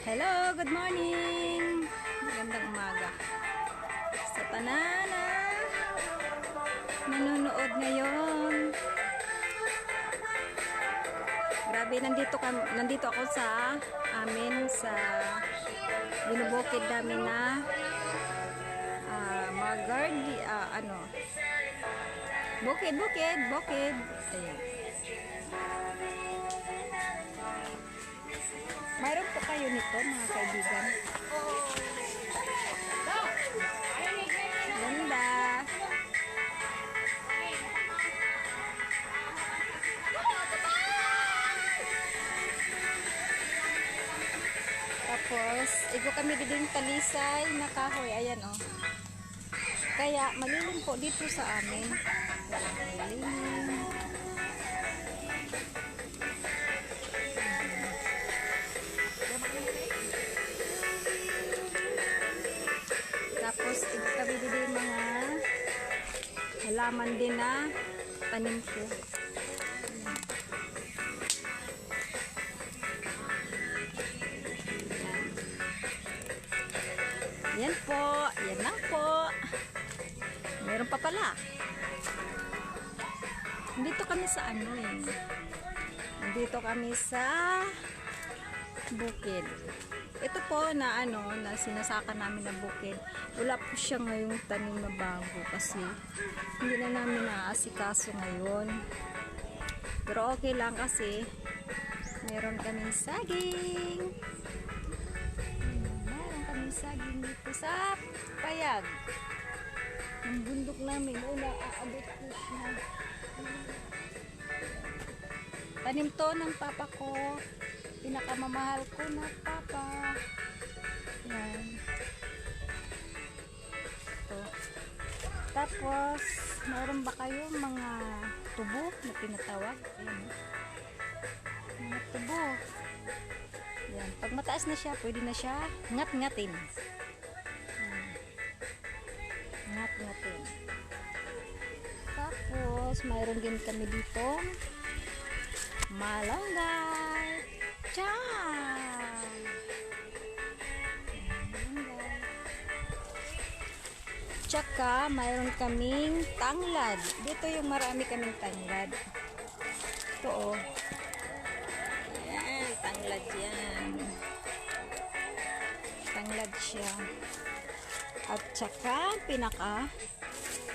Hello, good morning. Magandang umaga. Sa tanana, nanonood ngayon. Grabe, nandito, kam, nandito ako sa amin sa binubukid namin na ah, mga gardi, ah, ano, bukid, bukid, bukid. Ayan. Mayroon po kayo nito, mga kaibigan. Ganda. Tapos, igo kami din talisay na kahoy. Ayan, oh. Kaya, malilim po dito sa amin. Malilim. Halaman din na tanim ko. Yan. Po. Yan lang po. Meron pa pala. Nandito kami sa ano eh. Nandito kami sa bukid. Ito po na ano, na sinasaka namin na bukid. Wala po siya ngayong tanim na bago kasi hindi na namin naaasikaso ngayon. Pero okay lang kasi meron kaming saging. Meron kaming saging dito sa payag. Ang bundok namin, una aabot ko siya. Tanim to ng papa ko. Pinakamamahal ko na papa. Yan. Ito. Tapos, mayroon ba kayo mga tubo na tinatawag? Ayan. Mga tubo. Yan. Pag mataas na siya, pwede na siya ngat-ngatin. Yan. Ngat-ngatin. Tapos, mayroon din kami dito malunggay. Malunggay. Tsaka, mayroon kaming tanglad. Dito yung marami kaming tanglad. Ito oh. Yan, tanglad yan. Tanglad siya. At tsaka, pinaka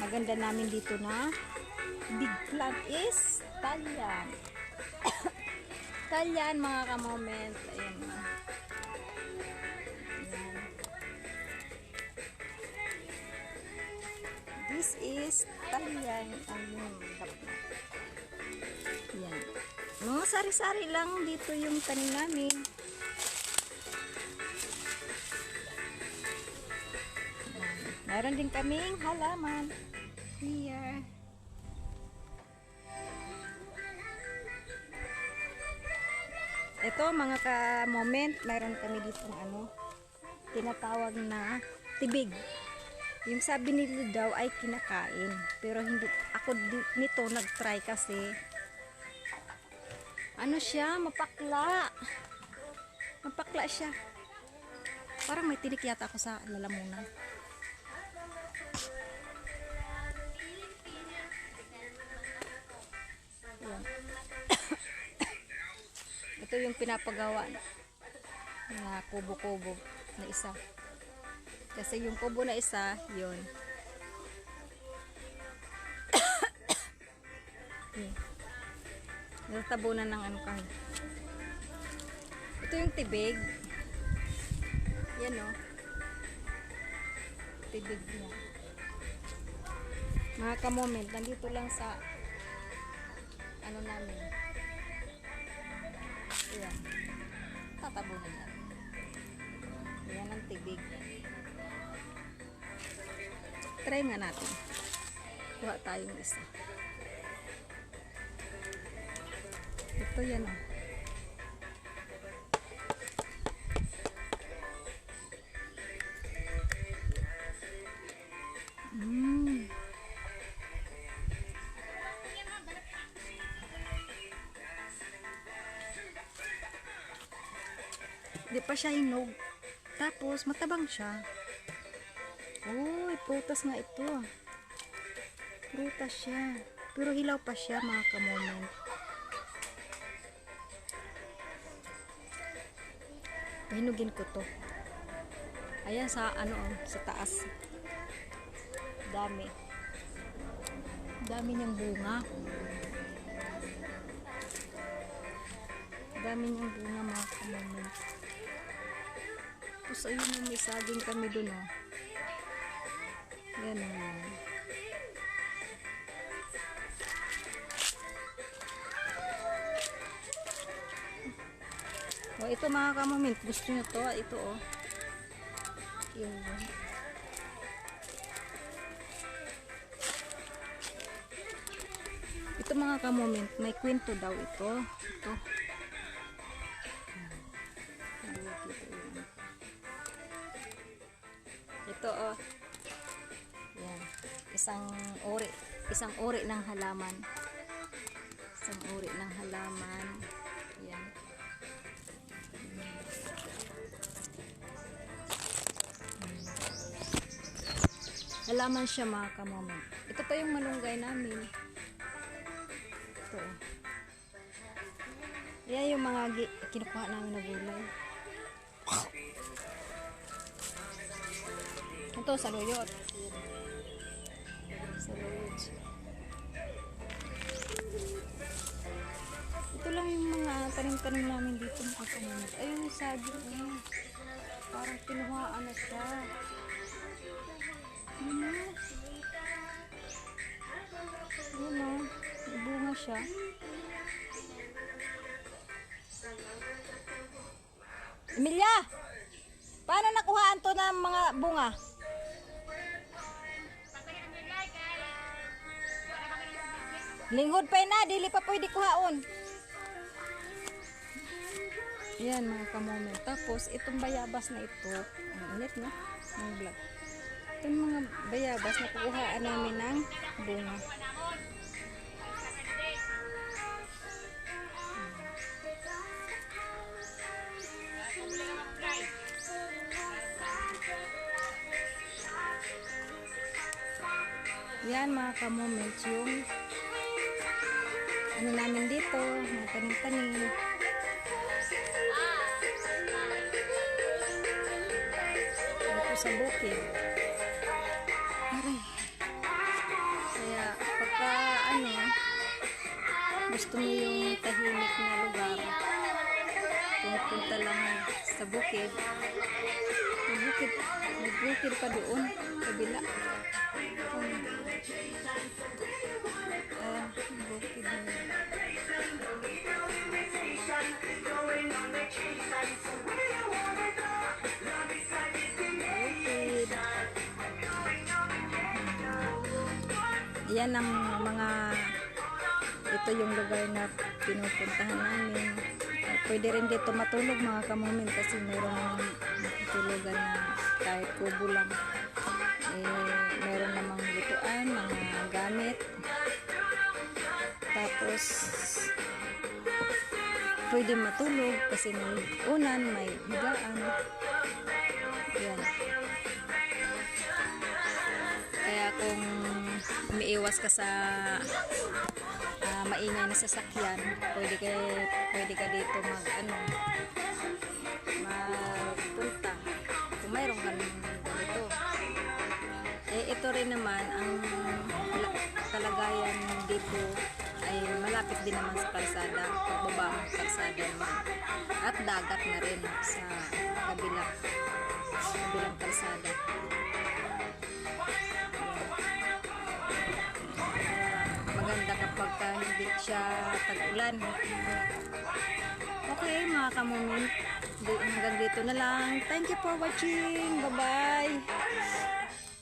maganda namin dito na big plant is talyan. Talyan mga ka-moment. Ayan. Ayan. This is talyan. Ayun. Ayan. Mga sari-sari lang dito yung tanim namin. Ayan. Meron din kaming halaman. Here. Ito mga ka-moment, mayroon kami dito ano, tinatawag na tibig. Yung sabi nila daw ay kinakain. Pero hindi, ako nito nag-try kasi. Ano siya, mapakla. Mapakla siya. Parang may tinik yata ako sa lalamunan. Ito yung pinapagawa na kubo-kubo na isa. Kasi yung kubo na isa, yun. Natabunan ng ano kami. Ito yung tibig. Yan o. Tibig niya. Mga ka-moment, nandito lang sa ano namin. Tatabunan lang. Ayan ang tibig. Try nga natin. Kuha tayong isa. Ito yan o. Mm. Pa siya hinog. Tapos, matabang siya. Uy, prutas nga ito. Prutas siya. Pero hilaw pa siya, mga kamoment. Hinugin ko to. Ayan sa ano, sa taas. Dami. Dami niyang bunga. Dami niyang bunga mga kamomen. Tapos ayun yung may saging kami dun oh. Yan oh. Oh, ito mga kamomint, gusto nyo to, ito oh. Yung Ito mga kamomint, may kwento daw ito. Ito. Ito oh. Yan. Isang uri. Isang uri ng halaman. Isang uri ng halaman. Yan. Halaman siya mga kamomint. Ito pa yung malunggay namin. Ito. oh. Yan yung mga kinukuha namin na gulay. Ito, saluyot. Saluyot. siya. Ito lang yung mga tanim-tanim namin dito mga kamomint. Ayun saging. Eh. Parang kinuhaan na siya. Yun na. Yun na. Bunga siya. Emilia! Paano nakuhaan to ng mga bunga? Linghod pa na, dili pa pwede kuhaon. Yan mga kamomen. Tapos, itong bayabas na ito, ang init no? Ang vlog. Itong mga bayabas na kukuhaan namin ng bunga. Yan mga kamoments yung ano namin dito, mga tanim-tanim. Dito sa bukid. Aray. Kaya pagka ano, gusto mo yung tahimik na lugar, pumupunta lang sa bukid. May bukid, may bukid pa doon, kabila. Ah, Yan ang mga ito yung lugar na pinupuntahan namin. Pwede rin dito matulog mga kamomen kasi meron namang matutulugan na kahit kubo lang. Eh, meron namang lutuan, mga gamit. Tapos, pwede matulog kasi may unan, may higaan. Yan. Kaya kung umiiwas ka sa ah, maingay na sasakyan, pwede ka, pwede ka dito mag ano, magpunta. Kung mayroon ka ganito. Eh, ito rin naman, ang din naman sa kalsada, pagbaba ng kalsada naman. At dagat na rin sa kabila, kabilang kalsada. maganda kapag ka hindi siya tag-ulan. Okay, mga kamumin. Hanggang dito na lang. Thank you for watching. Bye-bye.